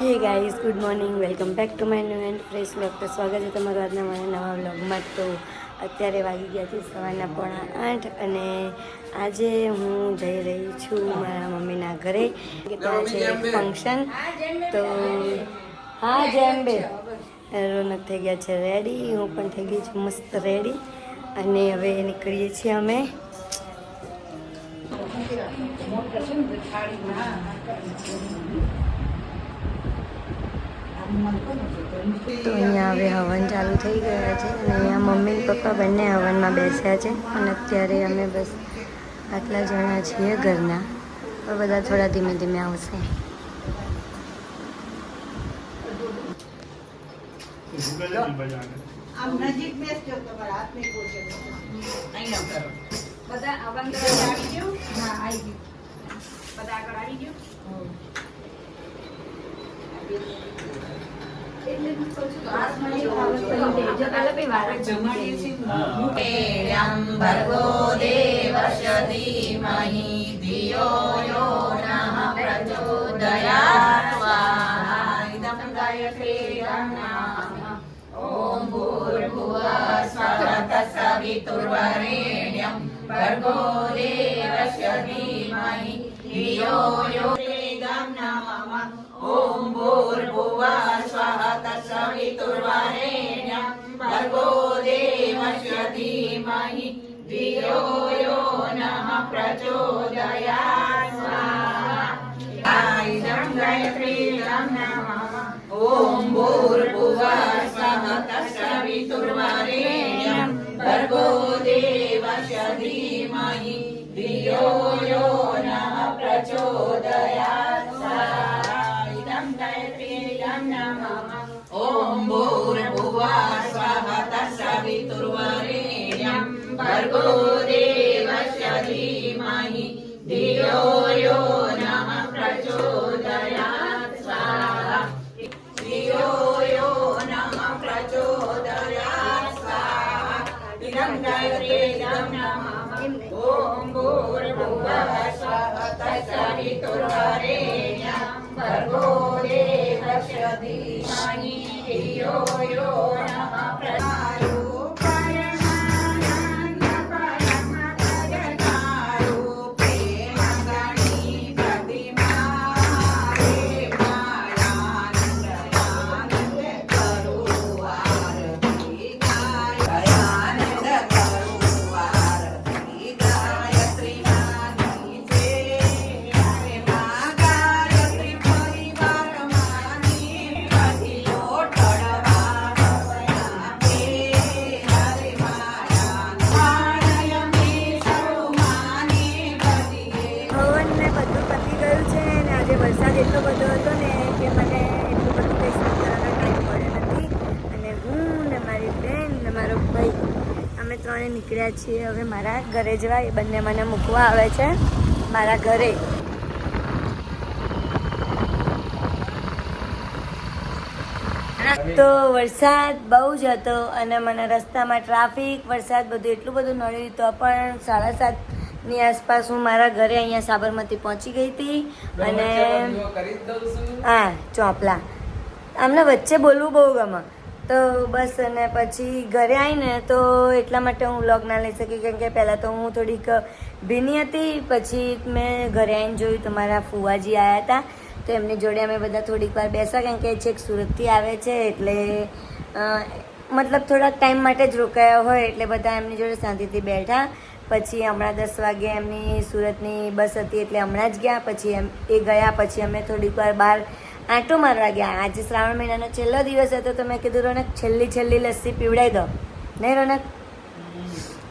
Hey guys good morning welcome back to my new and fresh blog તો સ્વાગત છે તમારું આજના મારા નવા બ્લોગમાં તો અત્યારે વાગી ગયા છે સવારના પોણા આઠ અને આજે હું જઈ રહી છું મારા મમ્મીના ઘરે. ત્યાં છે ફંક્શન તો હા જેમ બે રોનક થઈ ગયા છે રેડી હું પણ થઈ ગઈ છું મસ્ત રેડી અને હવે નીકળીએ છીએ અમે. તો અહીંયા હવે હવન ચાલુ થઈ ગયા છે અને અહીંયા મમ્મી ને પપ્પા બંને હવનમાં બેસ્યા છે. અને અત્યારે અમે બસ આટલા જણા છીએ ઘરના. હવે બધા થોડા ધીમે ધીમે આવશે. બધા આવવાનું આવી ગયું? હા આવી ગયું. બધા આગળ આવી ગયું? ભર્ગો દેવસ્ય ધીમહિ ધિયો યો નઃ પ્રચોદયાत् સ્વાહા ઇદં ગાયત્રી નામ ઓમ ભૂર્ભુવઃ સ્વઃ તત્સવિતુર્વરેણ્યં ભર્ગો દેવસ્ય ધીમહિ ધિયો યો ઇદં નઃ પ્રચોદયાत् સ્વાહા ઇદં ગાયત્રી નમઃ ઓમ ભૂર્ભુવઃ સ્વઃ તત્સવિતુર્વરેણ્યં ભર્ગો દેવસ્ય ધીમહિ ધિયો યો નઃ પ્રચોદયાत् સ્વાહા ઇદં ગાયત્રી નમઃ ઓમ ભૂર્ભુવઃ સ્વાહા ઇદં ગાયત્રી નમઃ ઓમ ભૂર્ભુવઃ સ્વઃ તત્સવિતુર્વરેણ્યં ભર્ગો દેવસ્ય ધીમહિ ધિયો યો નઃ અમે નીકળ્યા છીએ હવે મારા ઘરે જવા. એ બંને મને મૂકવા આવે છે. મારા ઘરે. તો વરસાદ બહુ જ હતો અને મને રસ્તામાં ટ્રાફિક વરસાદ બધું એટલું બધું નડ્યું તો પણ સાડા સાતની આસપાસ હું મારા ઘરે અહીંયા સાબરમતી પહોંચી ગઈ હતી. અને હા ચોપલા. આમને વચ્ચે બોલવું બહુ ગમે. તો બસ અને પછી ઘરે આવીને તો એટલા માટે હું વ્લોગ ના લઈ શકી કેમ કે પહેલાં તો હું થોડીક ભીની હતી, પછી મેં ઘરે આવીને જોયું તો મારા ફુવાજી આવ્યા હતા. તો એમની જોડે અમે બધા થોડીક વાર બેસા કેમ કે છેક સુરતથી આવે છે એટલે મતલબ થોડાક ટાઈમ માટે જ રોકાયા હોય એટલે બધા એમની જોડે શાંતિથી બેઠા. પછી હમણાં દસ વાગે એમની સુરતની બસ હતી એટલે હમણાં જ ગયા. પછી એમ, એ ગયા, પછી અમે થોડીક વાર બહાર આંટો મારવા ગયા. આજે શ્રાવણ મહિનાનો છેલ્લો દિવસ હતો તો મેં કીધું, રોનક, છેલ્લી છેલ્લી લસ્સી પીવડાવી દો. નહીં રોનક.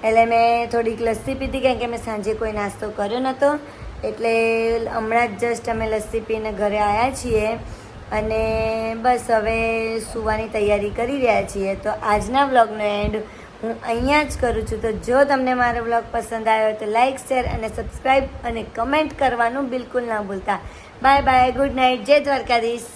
એટલે મેં થોડીક લસ્સી પીધી કારણ કે મેં સાંજે કોઈ નાસ્તો કર્યો નહોતો એટલે હમણાં જ જસ્ટ અમે લસ્સી પીને ઘરે આવ્યા છીએ અને બસ હવે સુવાની તૈયારી કરી રહ્યા છીએ. તો આજના વ્લોગનો એન્ડ હું અહીંયા જ કરું છું. તો જો તમને મારો બ્લોગ પસંદ આવ્યો તો લાઇક શેર અને સબસ્ક્રાઈબ અને કમેન્ટ કરવાનું બિલકુલ ના ભૂલતા. બાય બાય ગુડ નાઇટ જય દ્વારકાધીશ.